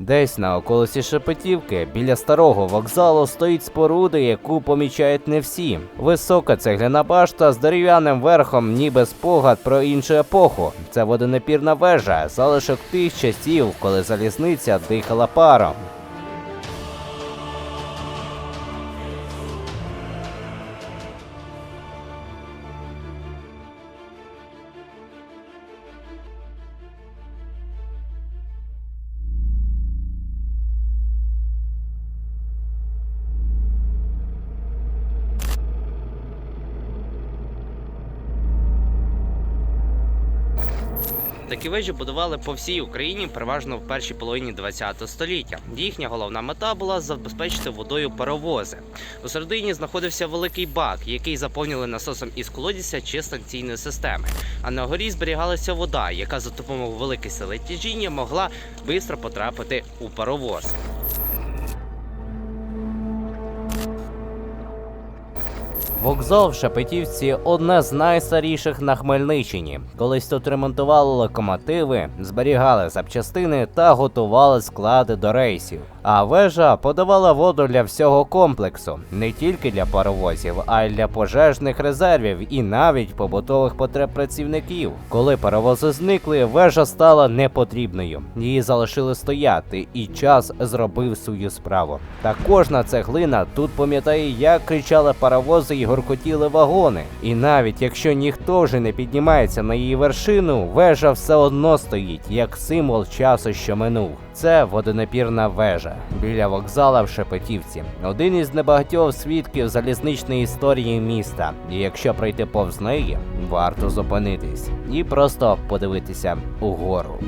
Десь на околиці Шепетівки біля старого вокзалу стоїть споруда, яку помічають не всі. Висока цегляна башта з дерев'яним верхом, ніби спогад про іншу епоху. Це водонапірна вежа, залишок тих часів, коли залізниця дихала паром. Такі вежі будували по всій Україні, переважно в першій половині ХХ століття. Їхня головна мета була забезпечити водою паровози. У середині знаходився великий бак, який заповнили насосом із колодязя чи станційної системи. А на горі зберігалася вода, яка за допомогою великих сили могла швидко потрапити у паровоз. Вокзал в Шепетівці одне з найстаріших на Хмельниччині. Колись тут ремонтували локомотиви, зберігали запчастини та готували склади до рейсів. А вежа подавала воду для всього комплексу, не тільки для паровозів, а й для пожежних резервів і навіть побутових потреб працівників. Коли паровози зникли, вежа стала непотрібною. Її залишили стояти, і час зробив свою справу. Та кожна цеглина тут пам'ятає, як кричали паровози і горкотіли вагони. І навіть якщо ніхто вже не піднімається на її вершину, вежа все одно стоїть як символ часу, що минув. Це водонапірна вежа біля вокзала в Шепетівці. Один із небагатьох свідків залізничної історії міста. І якщо пройти повз неї, варто зупинитись і просто подивитися угору.